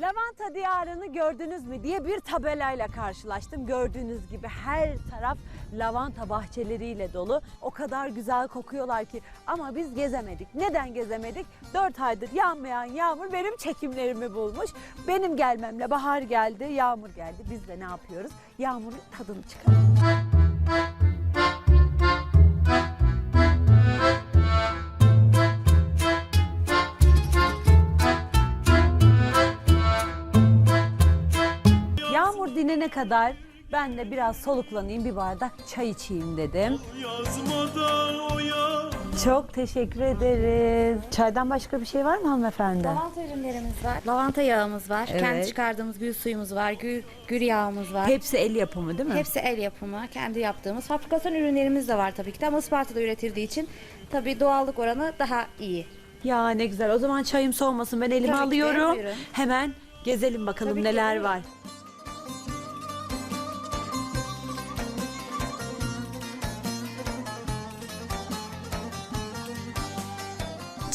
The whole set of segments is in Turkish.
Lavanta diyarını gördünüz mü diye bir tabelayla karşılaştım. Gördüğünüz gibi her taraf lavanta bahçeleriyle dolu. O kadar güzel kokuyorlar ki ama biz gezemedik. Neden gezemedik? 4 aydır yağmayan yağmur benim çekimlerimi bulmuş. Benim gelmemle bahar geldi, yağmur geldi. Biz de ne yapıyoruz? Yağmurun tadını çıkarıyoruz. Yağmur dinene kadar ben de biraz soluklanayım, bir bardak çay içeyim dedim. Çok teşekkür ederiz. Çaydan başka bir şey var mı hanımefendi? Lavanta ürünlerimiz var. Lavanta yağımız var. Evet. Kendi çıkardığımız gül suyumuz var. Gül, gül yağımız var. Hepsi el yapımı değil mi? Hepsi el yapımı, kendi yaptığımız. Fabrikasyon ürünlerimiz de var tabii ki de ama Isparta'da üretildiği için tabii doğallık oranı daha iyi. Ya ne güzel. O zaman çayım soğumasın. Ben elime Tabii alıyorum. Hemen gezelim bakalım Tabii neler var.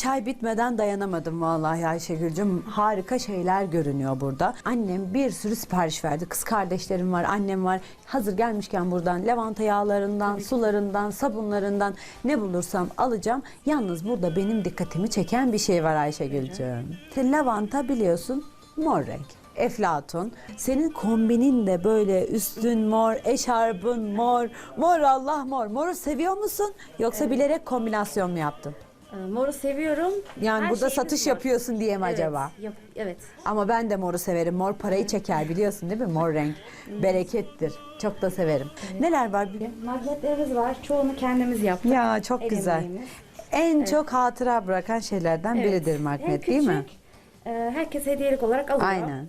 Çay bitmeden dayanamadım vallahi Ayşegül'cüm. Harika şeyler görünüyor burada. Annem bir sürü sipariş verdi. Kız kardeşlerim var, annem var. Hazır gelmişken buradan lavanta yağlarından, sularından, sabunlarından ne bulursam alacağım. Yalnız burada benim dikkatimi çeken bir şey var Ayşegül'cüm. Lavanta biliyorsun mor renk. Eflatun. Senin kombinin de böyle üstün mor, eşarbın mor. Mor Allah mor. Moru seviyor musun? Yoksa bilerek kombinasyon mu yaptın? Ee, Moru seviyorum. Yani Her burada şeyimiz satış var. yapıyorsun diye mi Evet, acaba? yap- evet. Ama ben de moru severim. Mor parayı çeker biliyorsun değil mi? Mor renk. Berekettir. Çok da severim. Neler var? Magnetlerimiz var. Çoğunu kendimiz yaptık. Ya çok El güzel. emeğimiz. En çok hatıra bırakan şeylerden Evet. biridir Hem magnet değil mi? küçük, e, herkes hediyelik olarak alıyor. Aynen.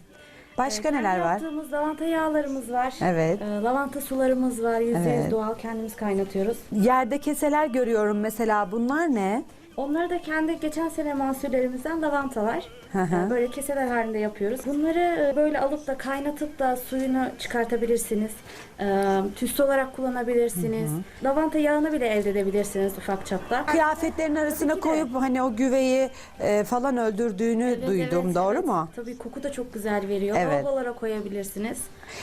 Başka Kendi neler var? Yaptığımız lavanta yağlarımız var. Evet. E, lavanta sularımız var. Yüzde Evet. doğal kendimiz kaynatıyoruz. Yerde keseler görüyorum mesela. Bunlar ne? Onları da kendi geçen sene mahsullerimizden lavantalar. Hı hı. E, Böyle keseler halinde yapıyoruz. Bunları e, böyle alıp da kaynatıp da suyunu çıkartabilirsiniz. E, Tüslü olarak kullanabilirsiniz. Lavanta yağını bile elde edebilirsiniz ufak çapta. Kıyafetlerin arasına koyup hani o güveyi falan öldürdüğünü Evet, duydum. evet, doğru evet. mu? Tabii koku da çok güzel veriyor. Evet. Lavabo koyabilirsiniz.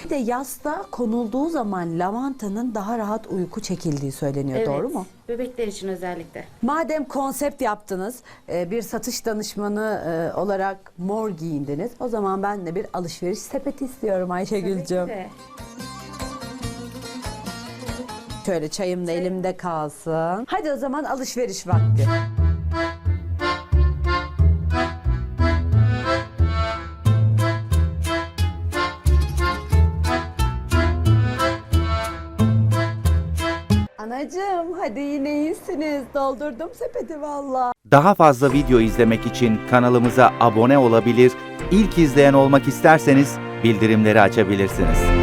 Bir de yasta konulduğu zaman lavantanın daha rahat uyku çekildiği söyleniyor. Evet, Doğru mu? Bebekler için özellikle. Madem konsept yaptınız, e, bir satış danışmanı e, olarak mor giyindiniz. O zaman ben de bir alışveriş sepeti istiyorum de. Şöyle çayım da elimde kalsın. Hadi o zaman alışveriş vakti. Anacığım hadi yine iyisiniz. Doldurdum sepeti valla. Daha fazla video izlemek için kanalımıza abone olabilir, ilk izleyen olmak isterseniz bildirimleri açabilirsiniz.